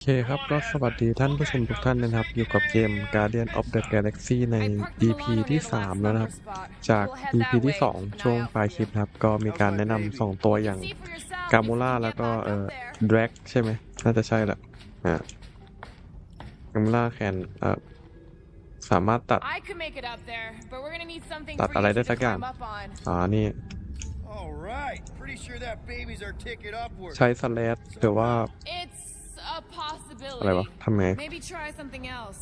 โอเคครับก็สวัสดีท่านผู้ชมทุกท่านนะครับ อยู่กับเกม Guardian of the Galaxy ใน EP ที่ 3 แล้วนะครับ จาก EP ที่ 2 ช่วงปลายคลิปนะครับ ก็มีการแนะนำสองตัวอย่างกา m มูล่าแล้วก็เอ่อ Drag ใช่ไหมน่าจะใช่แหละอ่ากา m มูล่าแคนเอ่อสามารถตัด I could make it up there, but we're gonna need something ตัด for อะไร you ได้ to สักอย่าง climb up on. อ่านี่ All right. Pretty sure that baby's our ticket upward. ใช้สแลดหรือว่า It's a อะไรวะ possibility. ทำไง Maybe try something else.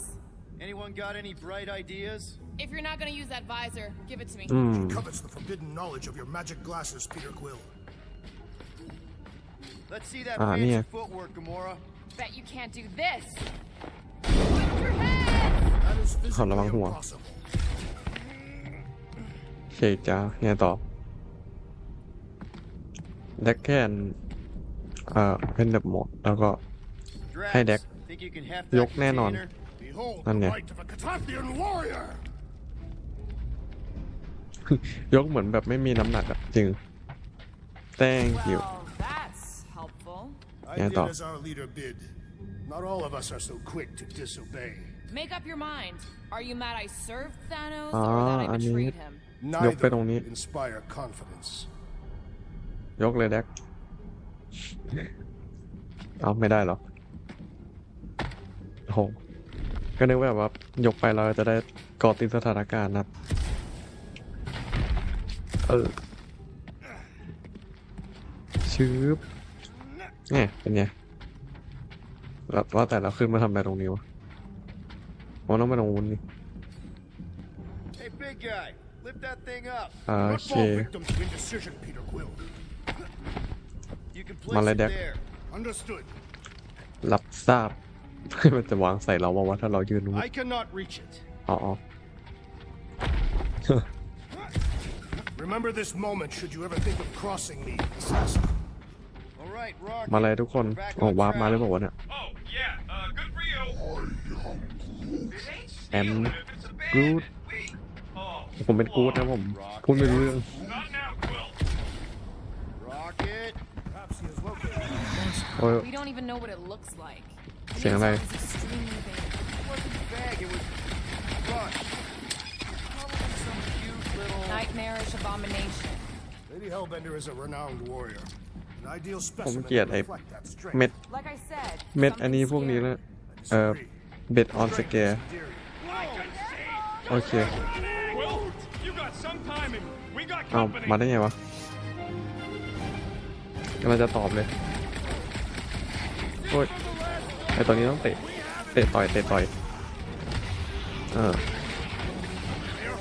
Anyone got any bright ideas? If you're not gonna use that visor, give it to me. อืม covets the forbidden knowledge of your magic glasses, Peter Quill. Let's see that Ah, fancy yeah. footwork, Gamora. Bet you can't do this. With your head! That is Oh, physically lamang hua. impossible. โอเคจ้าไงต่อแดกแคนเอ่อเป็นแบบโหมด แล้วก็ Drax, Hey, Deck. think you can heft Yok that nè non. container? Behold Anh the nè. might of a Catathian warrior! ยกเหมือนแบบไม่มีน้ำหนักอะจริง thank you Well, that's helpful. I Yeah, did dog. as our leader bid. Not all of us are so quick to disobey. Make up your mind. Are you mad I served Thanos Ah, or that I I mean- betrayed him? Neither pe dong ni. inspire confidence. ยกเลยแดกเอาไม่ได้เหรอ โอ้โห ก็นึกว่าแบบว่ายกไปเราจะได้เกาะติดสถานการณ์นะครับเออชืบเนี่ยเป็นไงแล้วว่าแต่เราขึ้นมาทำอะไรตรงนี้วะมันต้องไปตรงนู้นนี่ Hey, big guy, lift that thing up. โอ Not เค fall victim to indecision, Peter Quill. You can Mà place lại it đẹp. there. Understood. รับทราบ มันจะวางใส่เราว่าว่าถ้าเรายืนตรงนี้ I cannot reach it. อ๋ออ๋อ Remember this moment should you ever think of crossing me, assassin. All right, Rock. มาเลยทุกคนออกวาร์ปมาเลยบอกว่าวะเนี่ย Oh, yeah, uh, good for you. It ain't Am stealing if it's a good. bandit. We- Oh, ผมเป็นกู๊ดนะผมพูดไม่รู้เรื่อง not now, Quill. Rocket. Perhaps he has located the monster. โอ้ย We don't even know what it looks like. เสียงอะไรผมเกลียดไอ้เม็ดเม็ดอันนี้พวกนี้นะเออเบ็ดออนสเกร์โอเคเอามาได้ไงวะกำลังจะตอบเลยโอ้ย ไอตอนนี้ต้องเตะ เตะต่อย เตะต่อย เออ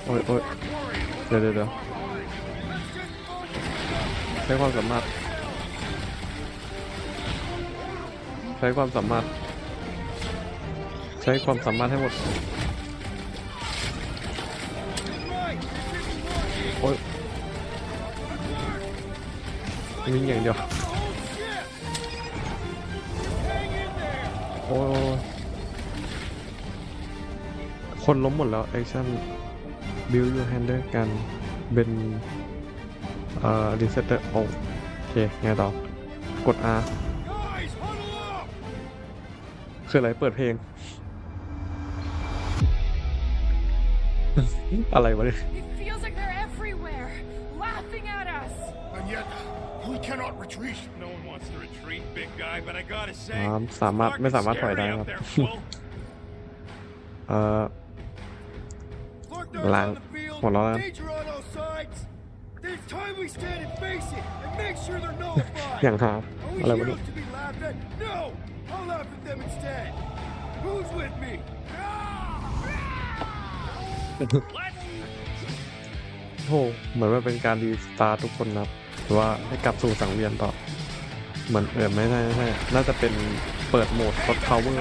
โอ้ยโอ้ยเดี๋ยวเดี๋ยวเดี๋ยวใช้ความสามารถ ใช้ความสามารถ ใช้ความสามารถให้หมด โอ้ยวิ่งอย่างเดียว โอ้ยคนล้มหมดแล้วแอคชั่น build your handle กันเป็นเอ่อ resetter โอเคไงต่อกด R Guys, huddle up! คืออะไรเปิดเพลง อะไรวะเนี่ย It feels like they're everywhere, laughing at us. And yet, we cannot retreat. No one wants to retreat, big guy, but I gotta say, อ่าสามารถ it's ไม่สามารถ fucking ถอยได้ scary ครั out บ there, Quill. เอ่อ Look, they're Lang- on the field. hold on. Danger on all sides. It's time we stand and face it and make sure they're nullified. อย่างหา Are we อะไรวะเนี่ย heroes to be laughed at? No! I'll laugh at them instead. Who's with me? โอ้โหเหมือนว่าเป็นการรีสตาร์ททุกคนนะครับหรือว่าให้กลับสู่สังเวียนต่อ เหมือนเออไม่ใช่ไม่ใช่น่าจะเป็นเปิดโหมดกด power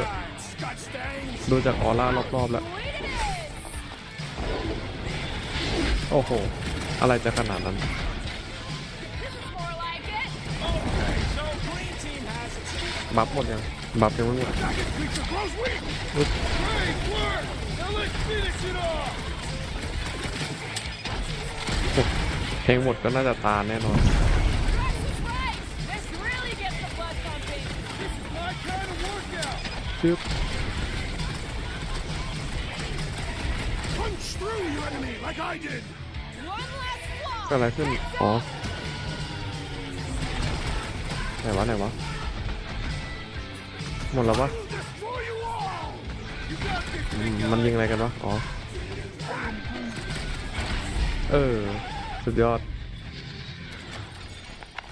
ดูจากออร่ารอบๆแล้ว โอ้โห อะไรจะขนาดนั้นบัฟหมดยังบัฟยังไม่หมดเพลงหมดก็น่าจะตาแน่นอน One last เกิดอะไรขึ้น อ๋อ ไหนวะ ไหนวะ หมดแล้ววะ Destroy you all! อืมมันยิงอะไรกันวะ อ๋อ เออ สุดยอด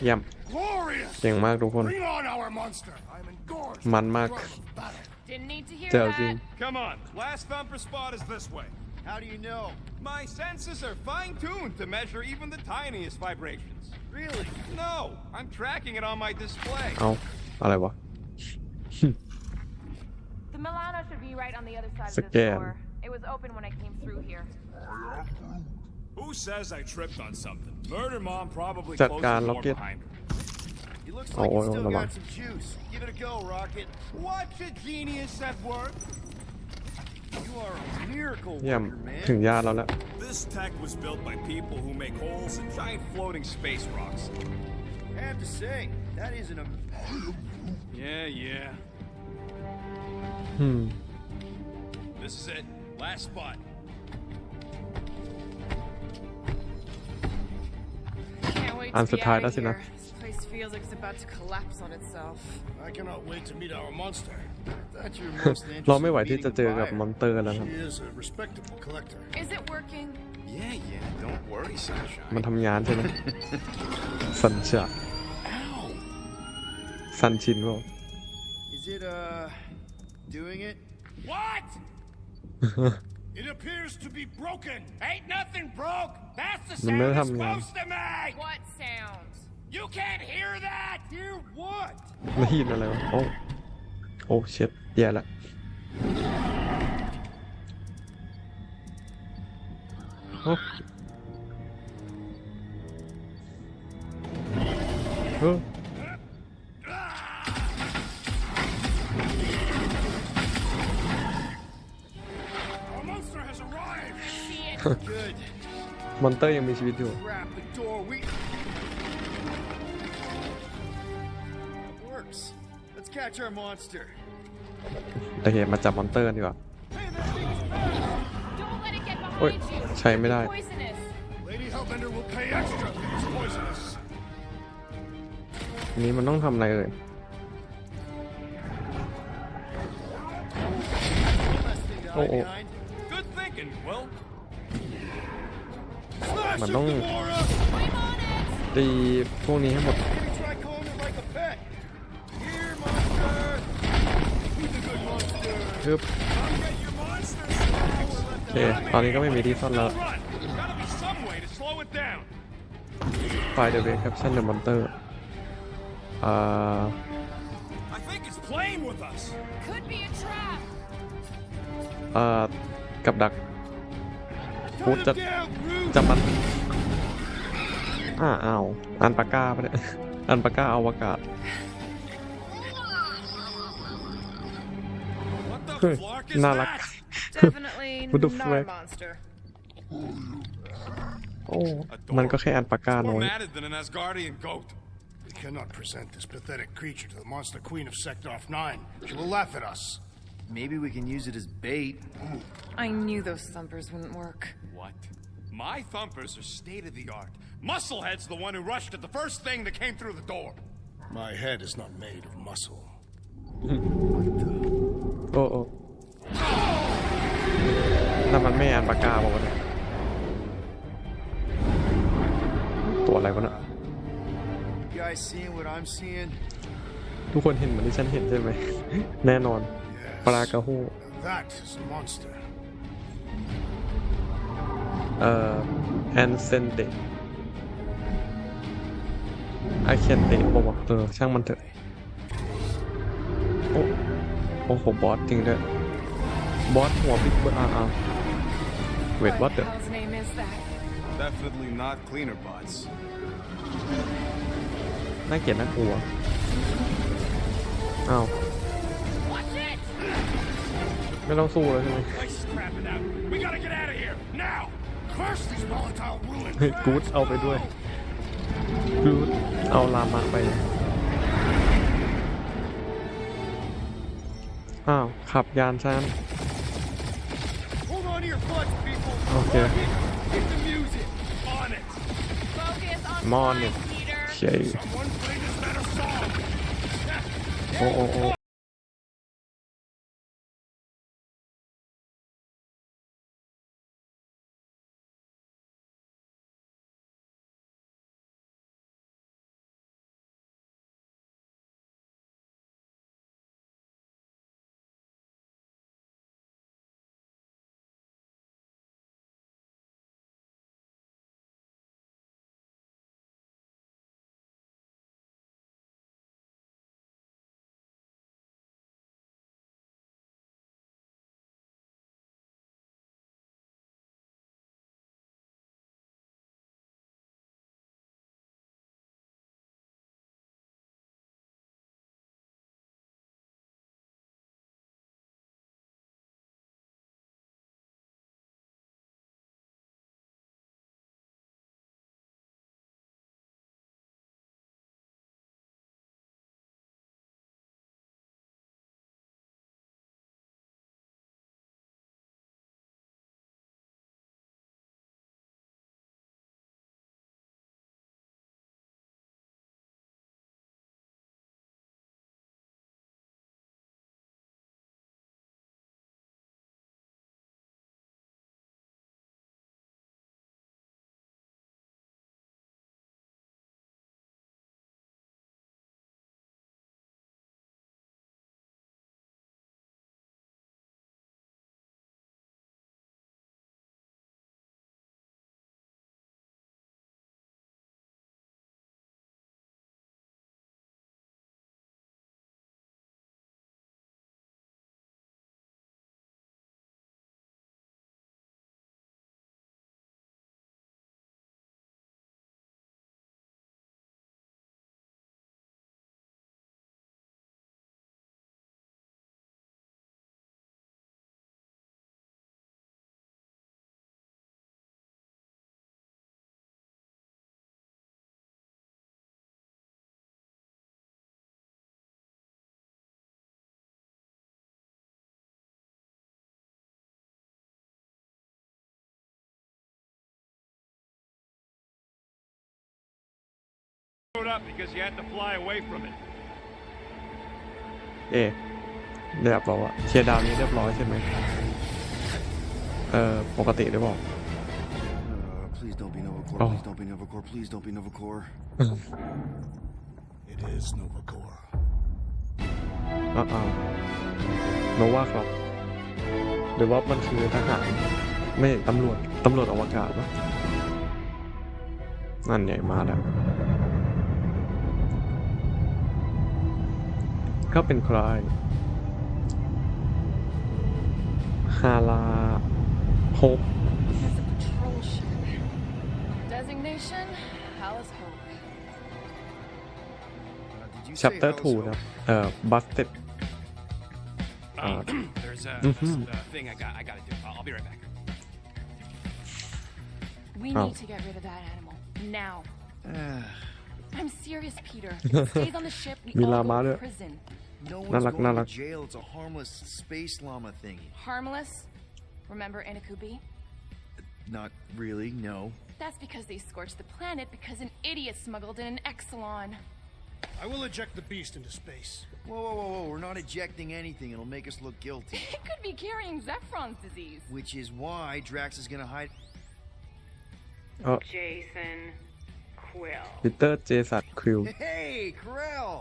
เยี่ยม Glorious! เก่งมากทุกคน Bring on our monster! I'm Didn't need to hear that. Come on, last thumper spot is this way. How do you know? My senses are fine-tuned to measure even the tiniest vibrations. Really? No, I'm tracking it on my display. Oh, whatever. the Milano should be right on the other side of the door. It was open when I came through here. Who says I tripped on something? Murder mom probably closed the door behind her He looks Oh, like oh, he's still oh, got hold some juice. Give it a go, Rocket. Watch a genius at work. You are a miracle เยี่ยม worker, ถึง man. ญาติแล้วแหละ This tech was built by people who make holes in giant floating space rocks. I have to say, that is an am- Yeah, yeah. อืม This is it. Last spot. Can't wait อัน to สุด be ท้าย out แล้ว of สินะ here. This place feels like it's about to collapse on itself. I cannot wait to meet our monster. that you're mostly เรา interested ไม่ไหว in ที่จะ meeting เจอ a กับ buyer. มอนเตอร์แล้วครับ She is a respectable collector. Is it working? Yeah, yeah. Don't worry, sunshine. มันทำงานใช่ไหม สัญชาสันชินเปล่า Is it, uh, doing it? What? It appears to be broken. Ain't nothing broke. That's the Mình mới sound it's thầm nhầm. supposed to make. What sound? You can't hear that. Hear what? ไม่ยินอะไรวะ โอ้ โอ้เช็ดแย่ละโอ้เออ Our monster has arrived. See it? Good. มอนเตอร์ยังมีชีวิตอยู่ Catch our monster. แต่เหตุมาจับมอนเตอร์กันดีกว่า Don't let it get Oi, behind you. ใช้ไม่ได้ Poisonous. Lady Hellbender will pay extra if it's poisonous. อันนี้มันต้องทำอะไรเอ่ย Last thing to Oh, hide oh. behind. Good thinking, Will. Smash มัน it, ต้อง Gamora! I'm on it. ตีพวกนี้ให้หมด ฮึบโอเคตอนนี้ก็ไม่มีที่ซ่อนแล้ว Find the way caption the monster อ่าเตอ่ากับดักพูดจะจะมันอ้าอ้าวอันปากกาไปเลยอันปากกาอวกาศ Definitely What the not frick? a monster. โอ้ มันก็แค่อันปากกา More น้อย matted than an Asgardian goat. We cannot present this pathetic creature to the monster queen of Sector 9. She will laugh at us. Maybe we can use it as bait. I knew those thumpers wouldn't work. What? My thumpers are state of the art. Musclehead's the one who rushed at the first thing that came through the door. My head is not made of muscle. โอ้โอ้นั่นมันไม่อันปากกาบอกว่าวะเนี่ยตัวอะไรวะเนี่ย You guys seeing what I'm seeing? ทุกคนเห็นเหมือนที่ฉันเห็นใช่ไหม แน่นอน ปลากระหู That is a monster. เอ่อแอนเซนเดไอเคนเดบอกว่าเออช่างมันเถอะโอ้ โอ้โหบอสจริงด้วยบอสหัวบิ๊กเบอร์อาร์อาร์เวท What วัด the เดอ hell's name is that? Definitely not cleaner bots. น่าเกลียดน่ากลัวอ้าว Watch it! ไม่ต้องสู้แล้วใช่ไหม Place is crapping out. We gotta get out of here now. Curse these volatile ruins! เฮ้ยกูดเอาไปด้วยกูดเอาลามาไป อ้าว ขับยานซ้ำโอเคมอนเนี่ยเชยโอ้โอ้ up because you had to fly away from it. เอ๊ะเรียบร้อยเคลียร์ดาวนี้เรียบร้อยใช่ไหมเออปกติหรือเปล่า Uh, please don't be Novacore. Oh. Please don't be Novacore. Please don't be Novacore. It is Novacore. อ้าวอ้าวโนว่าครับ หรือว่ามันคือทหาร ไม่ตำรวจ ตำรวจอวกาศปะนั่นใหญ่มาแล้ว ก็เป็นใคร ฮาลาโฮป It's a patrol ship. Designation, Alice Hope. Uh, did you say chapter Alice 2 Hope? นะครับ เอ่อ busted Um, there's a, Mhm. a thing I got. I gotta do. I'll, I'll be right back. We Oh. need to get rid of that animal. Now. Ah, I'm serious, Peter. If it stays on the ship, we Mila all go Mare. to prison. no Not one's like- going not to like- jail. It's a harmless space llama thingy. Harmless. Remember Inakubi? Not really, no. That's because they scorched the planet because an idiot smuggled in an Exelon. I will eject the beast into space. Whoa, whoa, whoa, whoa. We're not ejecting anything. It'll make us look guilty. It could be carrying Zephron's disease. Which is why Drax is going to hide. เออ Jason Quill. ปีเตอร์เจสันคริว Hey, Corell!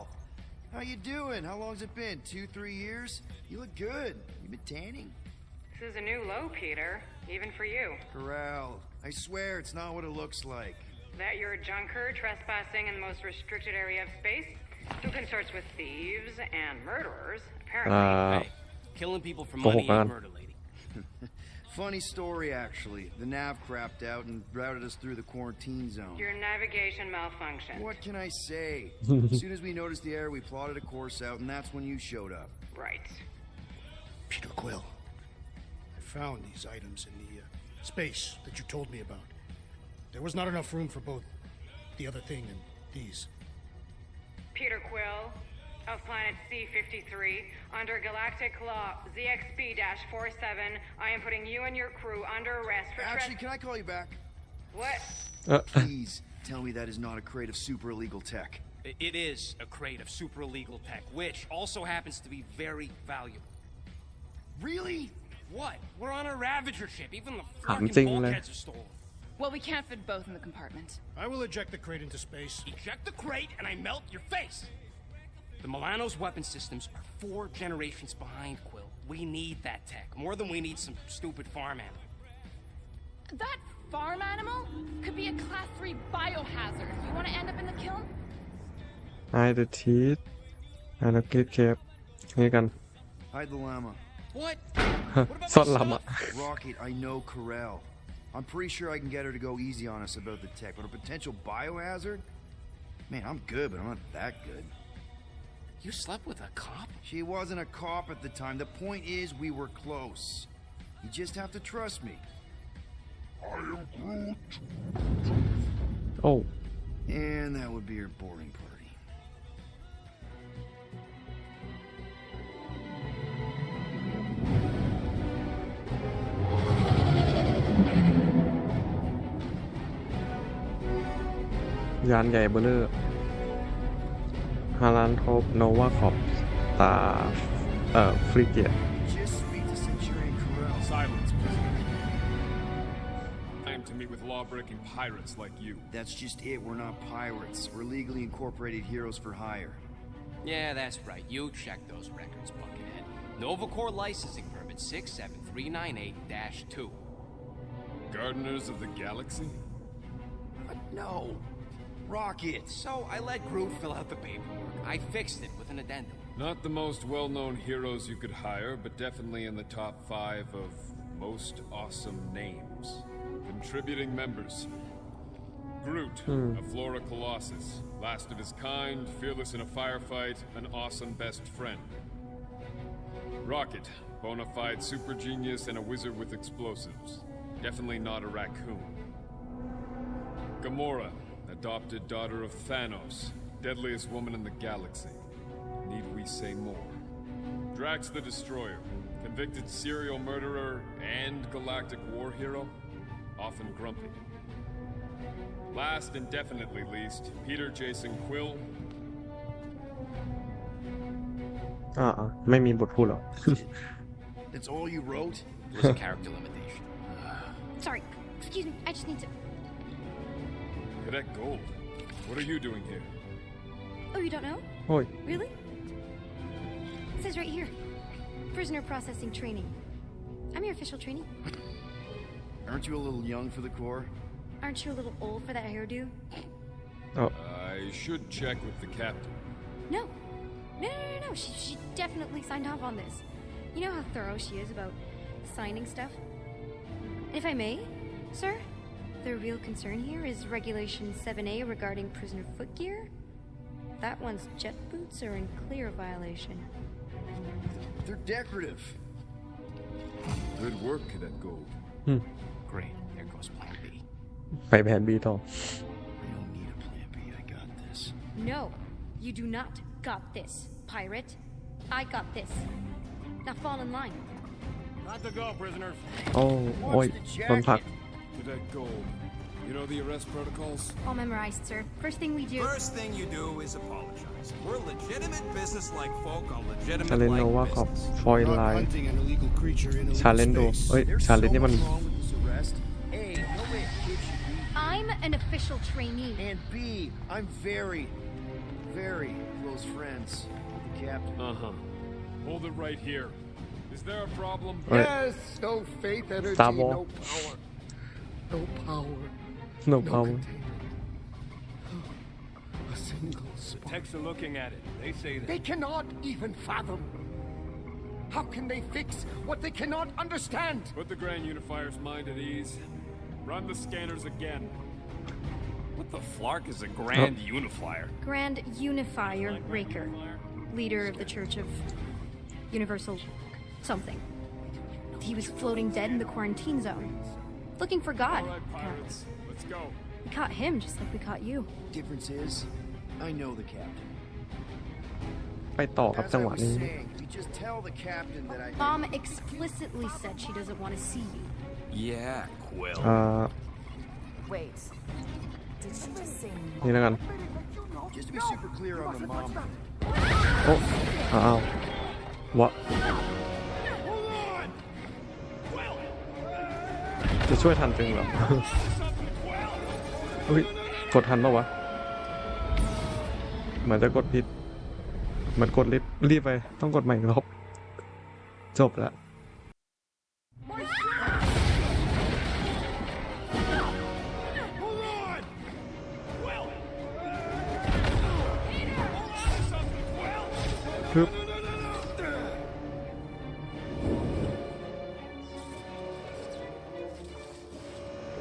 How you doing? How long's it been? Two, three years? You look good. You been tanning? This is a new low, Peter, even for you. Corell, I swear it's not what it looks like. That you're a junker trespassing in the most restricted area of space, who consorts with thieves and murderers, apparently. อ่า Hey, killing people for money on. ain't murder, lady. Funny story, actually. The nav crapped out and routed us through the quarantine zone. Your navigation malfunctioned. What can I say? as soon as we noticed the error, we plotted a course out, and that's when you showed up. Right. Peter Quill. I found these items in the uh, space that you told me about. There was not enough room for both the other thing and these. Peter Quill, of planet C-53 under galactic law ZXP-47. I am putting you and your crew under arrest for Actually, can I call you back? What? Uh, Please tell me that is not a crate of super illegal tech. It is a crate of super illegal tech, which also happens to be very valuable. Really? What? We're on a Ravager ship. Even the fucking bulkheads are stolen. Well, we can't fit both in the compartment. I will eject the crate into space. Eject the crate, and I melt your face. The Milano's weapon systems are four generations behind, Quill. We need that tech, more than we need some stupid farm animal. That farm animal could be a class 3 biohazard. You want to end up in the kiln? Hide the teeth and a kid cap. Here can. Hide the llama. What? what llama. Rocket, I know Corel. I'm pretty sure I can get her to go easy on us about the tech, but a potential biohazard? Man, I'm good, but I'm not that good. You slept with a cop? She wasn't a cop at the time. The point is, we were close. You just have to trust me. I am Groot. Oh. And that would be your boring party. Yán ารันทบโนวาคอปตาเอ่อฟริเกีย Just speak to Centurion Corel. Silence, prisoner. Time to meet with law-breaking pirates like you. That's just it. We're not pirates. We're legally incorporated heroes for hire. Yeah, that's right. You check those records, Buckethead. Novacore licensing permit 67398-2. Gardeners of the Galaxy? No. Rocket. So I let Groot fill out the paperwork. I fixed it with an addendum. Not the most well-known heroes you could hire, but definitely in the top five of most awesome names. Contributing members. Groot, a hmm. Flora Colossus, last of his kind, fearless in a firefight, an awesome best friend. Rocket, bona fide super genius and a wizard with explosives. Definitely not a raccoon. Gamora, adopted daughter of Thanos, deadliest woman in the galaxy. Need we say more? Drax the Destroyer, convicted serial murderer and galactic war hero, often grumpy. Last and definitely least, Peter Jason Quill, อ่าอ่าไม่มีบทพูดหรอ That's all you wrote? It was a character limitation. Sorry, excuse me, I just need to. Look at that gold. What are you doing here? Oh, you don't know? Oi. Really? It says right here. Prisoner processing training. I'm your official trainee. Aren't you a little young for the Corps? Aren't you a little old for that hairdo? Oh. I should check with the captain. No. No, no, no, no. She, she definitely signed off on this. You know how thorough she is about signing stuff? If I may, sir? the real concern here is Regulation 7A regarding prisoner footgear. That one's jet boots are in clear violation. They're decorative. Good work, Cadet Gold. Great. There goes Plan B. ไปแผนบีต่อ I don't need a plan B. I got this. No, you do not got this, pirate. I got this. Now fall in line. Not to go, prisoners. โอ้โอ้ยโดนผลั ก Cadet Gold. You know the arrest protocols? All memorized, sir. First thing we do. First thing you do is apologize. We're legitimate business-like folk on ชาเลนโน legitimate วา like คอป business. ฟอย Not ไลน์ hunting an illegal creature in ชาเลน illegal ดู space. เอ้ย There's ชาเลน so นี่มัน much wrong with this arrest. A, no way a kid should be. I'm an official trainee. And B, I'm very, very close friends with the captain. Uh huh. Hold it right here. Is there a problem? เอ้ย Yes, no faith, energy, Star Wars. no power. No power. no No power containment. A single spark. Techs are looking at it. They say that. They cannot even fathom. How can they fix what they cannot understand? Put the Grand Unifier's mind at ease. Run the scanners again. What the flark is a grand oh. unifier? Grand Unifier Raker, leader of the Church of Universal something. He was floating dead in the quarantine zone, looking for God. All right, pirates. Let's go. We caught him just like we caught you. Difference is, I know the captain. ไปต่อครับ As จัง I หวะ was นี้ saying, if you just tell the captain that I. Mom explicitly said she doesn't want to see you. Yeah, Quill. อ่า Wait. Did she just say นี่แล้วกัน Just to be super clear on the mom. โอ้อ้าววะ จะช่วยทันจริงเหรออุ้ยกดทันปะวะ เหมือนจะกดผิด เหมือนกดรีบรีบไป ต้องกดใหม่อีกรอบ จบแล้ว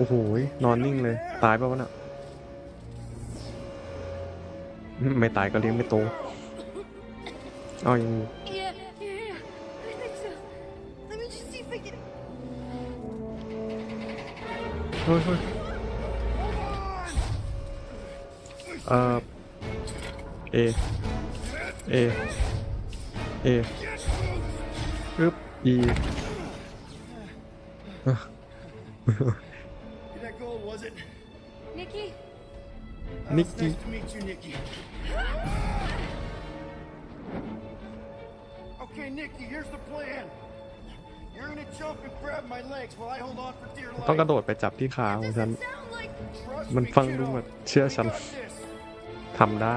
อ้โหนอนนิ่งเลย ตายป่าวะน่ะไม่ตายก็เลี้ยงไม่โตอ้าวยังอยู่เฮ้ยเฮ้ยเอ่อเอ เอ เอปึ๊บอี That gold, was it? Nikki? Uh, Nikki. It's nice to meet you, Nikki. Okay, Nikki, here's the plan. You're gonna jump and grab my legs while I hold on for dear life. ต้องกระโดดไปจับที่ขาของฉัน Sound like Trust มัน me, ฟังดู kiddo. แบบเชื่อ We ฉัน got this. ทำได้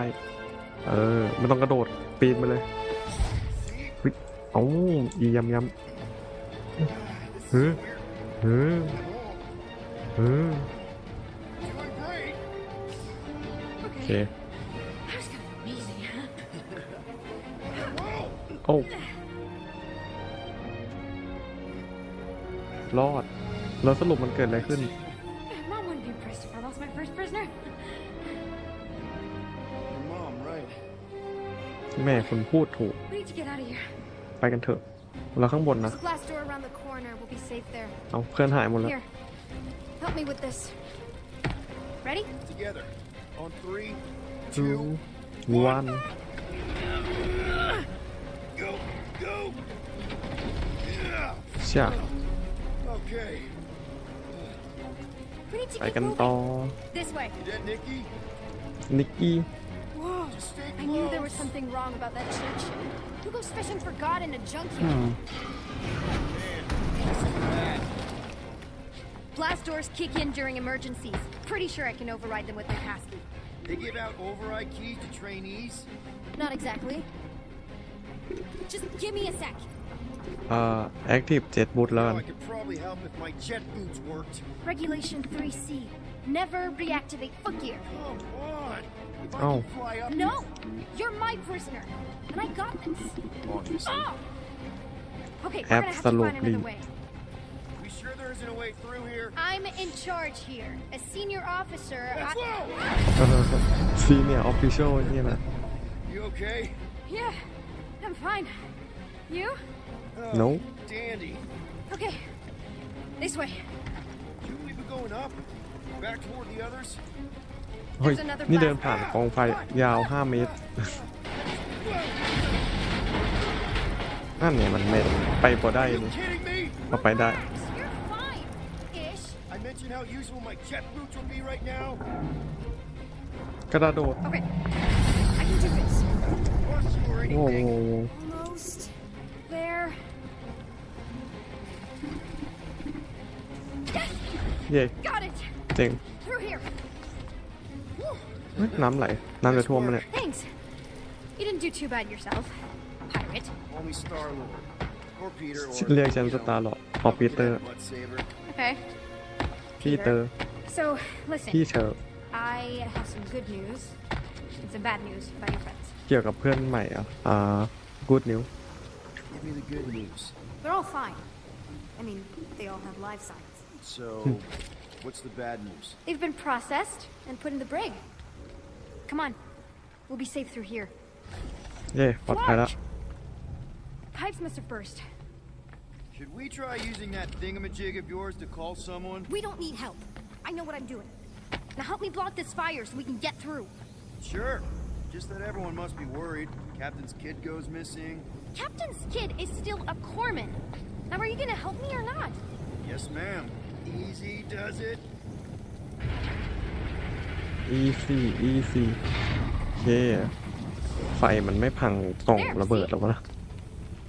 เออไม่ต้องกระโดดปีนไปเลย See? เฮ้ยเอ้าอียำยำเฮ้ยเฮ้ย เฮ้ย Doing great. โอเค that was kind of amazing, huh? โอ้รอด แล้วสรุปมันเกิดอะไรขึ้น Mom wouldn't be impressed if I lost my first prisoner. Your mom, right? แม่คุณพูดถูก We need to get out of here. ไปกันเถอะ แล้วข้างบนนะ There's a glass door around the corner. We'll be safe there. เอาเพื่อนหายหมดแล้ว Here, Help me with this. Ready? Together. On three, two, two one. Go, go. Yeah. Okay. We need to I can tell. This way. You Nikki? Nikki. Whoa. I knew there was something wrong about that church. Who goes fishing for God in a junkyard? Hmm. glass doors kick in during emergencies. Pretty sure I can override them with my passkey. They give out override keys to trainees? Not exactly. Just give me a sec. Uh, active jet boot learn. I could probably help if my jet boots worked. Regulation 3C. Never reactivate foot gear. Come on. If oh. fly up no! You're my prisoner. And I got this. Oh! Okay, we're gonna have to find another way. We sure there isn't a way through here? I'm in charge here. As senior officer, That's I... low. ซีเนียออฟฟิเชียลนี่นะ You okay? Yeah, I'm fine. You? Oh, No. Dandy. Okay. This way. Shouldn't we be going up? Back toward the others? เฮ้ยนี่เดินผ่านกองไฟยาว 5 เมตรนั่นเนี่ยมันไม่ไปพอได้ Are you นี่ kidding me? ก็ไปได้ You're fine. Ish. I mentioned how useful my jet boots will be right now. กระโดด Okay. I can do this. Plus you or โอ้โห anything. Almost there. เย่ Got it. เจ๋ง Through here. เฮ้ยน้ำไหล น้ำจะท่วมมาเนี่ย Thanks. You didn't do too bad yourself, pirate. Call me Star Lord. Or Peter, or. เรียกฉัน you ส know, ตาร์หรอออปีเตอร์ butt saver. Okay. พี่เตอร์ So, listen. พี่เธอ I have some good news and some bad news about your friends. เกี่ยวกับเพื่อนใหม่อ่ะ อ่า good news Give me the good news. They're all fine. I mean, they all have live signs. So, what's the bad news? They've been processed and put in the brig. Come on. We'll be safe through here. เย่ปลอดภัยแล้ว Pipes must have burst. Should we try using that thingamajig of yours to call someone? We don't need help. I know what I'm doing. Now help me block this fire so we can get through. Sure. Just that everyone must be worried. Captain's kid goes missing. Captain's kid is still a corpsman. Now, are you gonna help me or not? Yes, ma'am. Easy does it. easy easy โอเคไฟมันไม่พังกล่องระเบิดหรอกนะ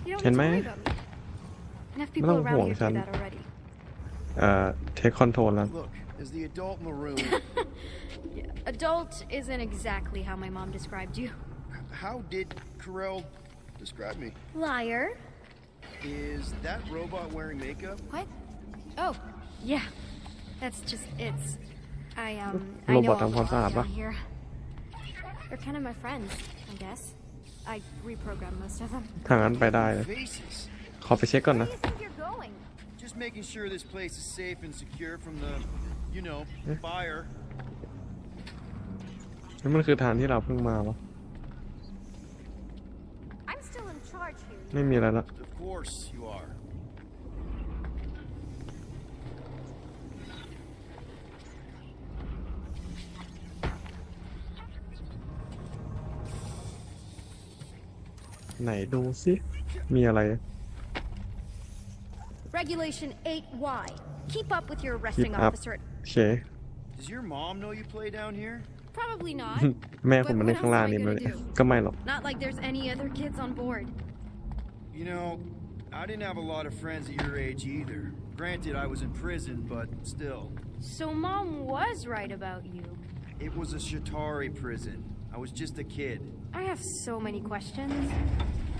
You don't Can need to I- worry about me. Enough Mấy people ông aroundห่วง here ฉั do น that already. เอ่อเทคคอนโทรลแล้ว Look, as the adult maroon, Yeah, adult isn't exactly how my mom described you. how did Carell describe me? Liar. Is that robot wearing makeup? What? Oh, yeah. That's just it's. I um. I know Robot all ang the pasada. down here. They're kind of my friends, I guess. I reprogrammed most of them. ทางนั้นไปได้เลย Faces. ขอไปเช็คก่อนนะ Where do you think you're going? Just making sure this place is safe and secure from the, you know, fire. นี่มันคือทางที่เราเพิ่งมาวะ I'm still in charge here. ไม่มีอะไรละ Of course you are. ไหนดูสิ มีอะไร Regulation 8Y. Keep up with your arresting Keep up. officer. โอเค Does your mom know you play down here? Probably not. แม่ผมมันในข้างล่างนี่มันก็ไม่หรอก not like there's any other kids on board. You know, I didn't have a lot of friends at your age either. Granted, I was in prison, but still. So mom was right about you. It was a Shatari prison. I was just a kid. I have so many questions.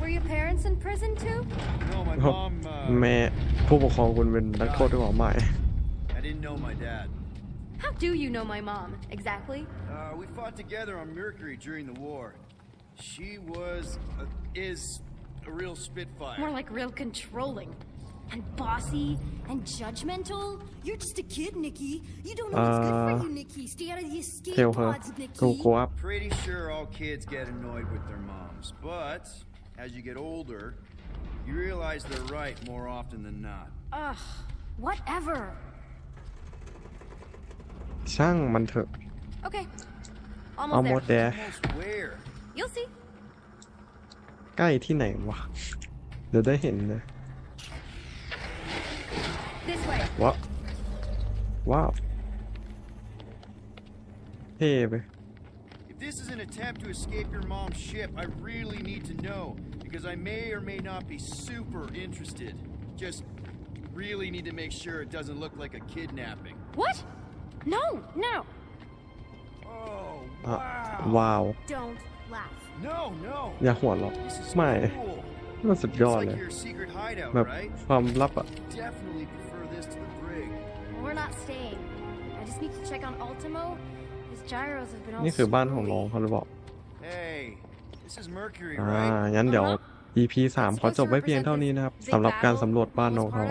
Were your parents in prison too? No, my mom, แม่ uh, ผู้ปกครองคุณเป็นนักโทษด้วยหรอไม่ I didn't know my dad. How do you know my mom exactly? Uh, we fought together on Mercury during the war. She was, uh, is a real spitfire. More like real controlling. And bossy and judgmental. You're just a kid, Nikki. You don't know what's good Uh, for you, Nikki. Stay out of the escape tell her pods, Nikki. to go up Pretty sure all kids get annoyed with their moms, but as you get older, you realize they're right more often than not. Ugh. Whatever. ช่างมันเถอะ Okay. เอา Almost หมด there. แด Almost where? You'll see. ใกล้ที่ไหนวะ เดี๋ยวได้เห็นเลย This way. ว้าว้าวเท่ไป If this is an attempt to escape your mom's ship, I really need to know because I may or may not be super interested. Just really need to make sure it doesn't look like a kidnapping. What? No, no. Oh, อ่ะ wow. ว้าว Don't laugh. No, no. อย่าหัวเราะ This is ไม่ cool. มันสุดยอ It's ดเล like ย your secret hideout, แบบ right? ความลับอะ Definitely prefer this to the brig. We're not staying. I just need to check on Ultimo. นี่คือบ้านของ screwy. น้องเขาหรือเปล่า Hey, this is Mercury, อ่า right? งั้นเดี๋ยว Uh-huh. EP 3ขอจบไว้เพียงเท่านี้นะครับสำหรับการสำรวจบ้านน้องเขา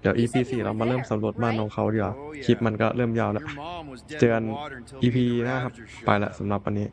เดี๋ยว EP 4เรามาเริ่มสำรวจบ้านน้องเขาดีกว่าคลิปมันก็เริ่มยาวแล้ว Your mom was dead เจอกัน in the water until EP maybe the หน้าครับ Ravagers ไป showed ละ up. สำหรับวันนี้